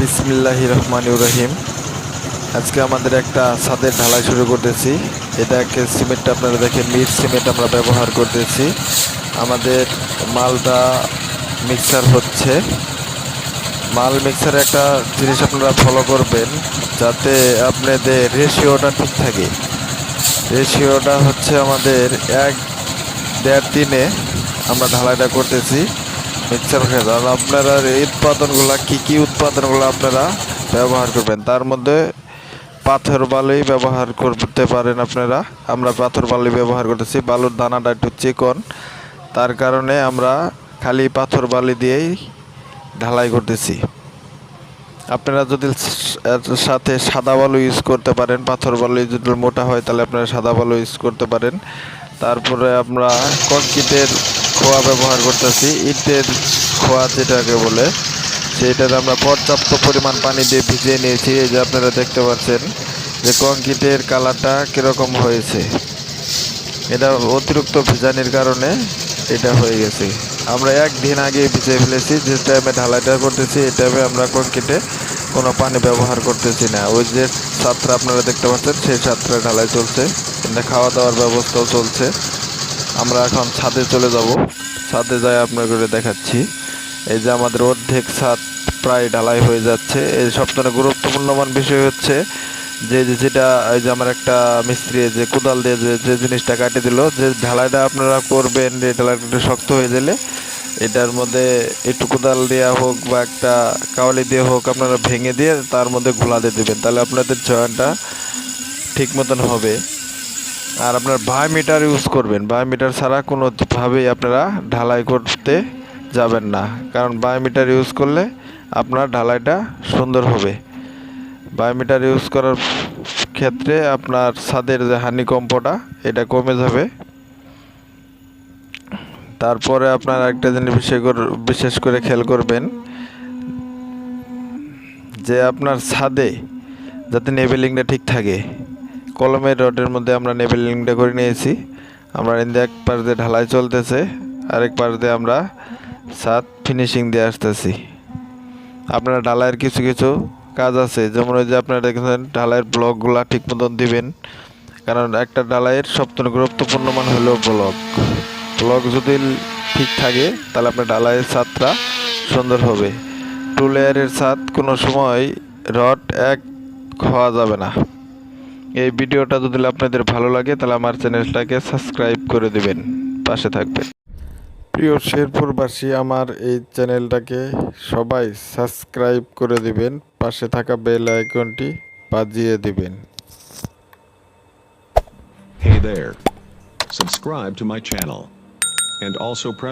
বিসমিল্লাহ রহমান রহিম আজকে আমাদের একটা ছাদের ঢালাই শুরু করতেছি। এটাকে সিমেন্ট আপনারা দেখেন, মিট সিমেন্ট আমরা ব্যবহার করতেছি। আমাদের মালটা মিক্সার হচ্ছে। মাল মিক্সারে একটা জিনিস আপনারা ফলো করবেন, যাতে আপনাদের রেশিওটা ঠিক থাকে। রেশিওটা হচ্ছে আমাদের এক দেড় দিনে আমরা ঢালাইটা করতেছি। মিক্সার আর আপনারা এই উৎপাদনগুলো, কী কী উৎপাদনগুলো আপনারা ব্যবহার করবেন? তার মধ্যে পাথর বালি ব্যবহার করতে পারেন আপনারা। আমরা পাথর বালি ব্যবহার করতেছি, বালুর দানাটা একটু চিকন। তার কারণে আমরা খালি পাথর বালি দিয়েই ঢালাই করতেছি। আপনারা যদি সাথে সাদা বালু ইউজ করতে পারেন, পাথর বালু যদি মোটা হয়, তাহলে আপনারা সাদা বালু ইউজ করতে পারেন। তারপরে আমরা কংক্রিটের খোয়া ব্যবহার করতেছি। ইটের খোয়া যেটাকে বলে, সেইটাতে আমরা পর্যাপ্ত পরিমাণ পানি দিয়ে ভিজিয়ে নিয়েছি। এই যে আপনারা দেখতে পাচ্ছেন যে কংক্রিটের কালারটা কীরকম হয়েছে। এটা অতিরিক্ত ভিজানির কারণে এটা হয়ে গেছে। আমরা একদিন আগে ভিজিয়ে ফেলেছি, যে টাইমে ঢালাইটা করতেছি, এই টাইমে আমরা কংক্রিটে কোনো পানি ব্যবহার করতেছি না। ওই যে ছাত্রা আপনারা দেখতে পাচ্ছেন, সেই ছাত্রা ঢালাই চলছে। খাওয়া দাওয়ার ব্যবস্থাও চলছে। আমরা এখন ছাদে চলে যাব। ছাদে যাই আপনাদের দেখাচ্ছি। এই যে আমাদের অর্ধেক ছাদ প্রায় ঢালাই হয়ে যাচ্ছে। এই সবথেকে গুরুত্বপূর্ণমান বিষয় হচ্ছে যে যে যেটা, এই যে আমার একটা মিস্ত্রি যে কোদাল দিয়ে যে যে জিনিসটা কাটে দিল, যে ঢালাইটা আপনারা করবেন এই ঢালাইটা শক্ত হয়ে গেলে, এটার মধ্যে একটু কোদাল দেওয়া হোক বা একটা কাওয়ালি দিয়ে হোক আপনারা ভেঙে দিয়ে তার মধ্যে ঘোলা দিয়ে দেবেন। তাহলে আপনাদের জয়েন্টটা ঠিক মতন হবে। আর আপনার ভাই মিটার ইউজ করবেন। ভাই মিটার ছাড়া কোনোভাবেই আপনারা ঢালাই করতে যাবেন না। কারণ বাই মিটার ইউজ করলে আপনার ঢালাইটা সুন্দর হবে। বাই মিটার ইউজ করার ক্ষেত্রে আপনার ছাদের যে হানিকম্পটা, এটা কমে যাবে। তারপরে আপনার একটা জিনিস বিশেষ করে বিশেষ করে খেয়াল করবেন, যে আপনার ছাদে যাতে নেবেলিংটা ঠিক থাকে কলমের রডের মধ্যে আমরা নেবেলিংটা করে নিয়েছি। আমরা এক পাশ দিয়ে ঢালাই চলতেছে, আরেক পাশ দিয়ে আমরা ছাদ ফিনিশিং দিয়ে আসতেছি। আপনারা ঢালাইয়ের কিছু কিছু কাজ আছে, যেমন ওই যে আপনারা দেখেছেন ঢালাইয়ের ব্লকগুলা ঠিক মতন দিবেন। কারণ একটা ঢালাইয়ের সবথেকে গুরুত্বপূর্ণ মান হলো ব্লক। ব্লক যদি ঠিক থাকে, তাহলে আপনার ঢালাইয়ের ছাদটা সুন্দর হবে। টু লেয়ারের ছাদ কোনো সময় রড এক হওয়া যাবে না। এই ভিডিওটা যদি আপনাদের ভালো লাগে তাহলে আমার চ্যানেলটাকে সাবস্ক্রাইব করে দিবেন পাশে থাকবেন প্রিয় শেরপুরবাসী আমার এই চ্যানেলটাকে সবাই সাবস্ক্রাইব করে দিবেন পাশে থাকা বেল আইকনটি বাজিয়ে দিবেন Hey there. Subscribe to my channel. And also press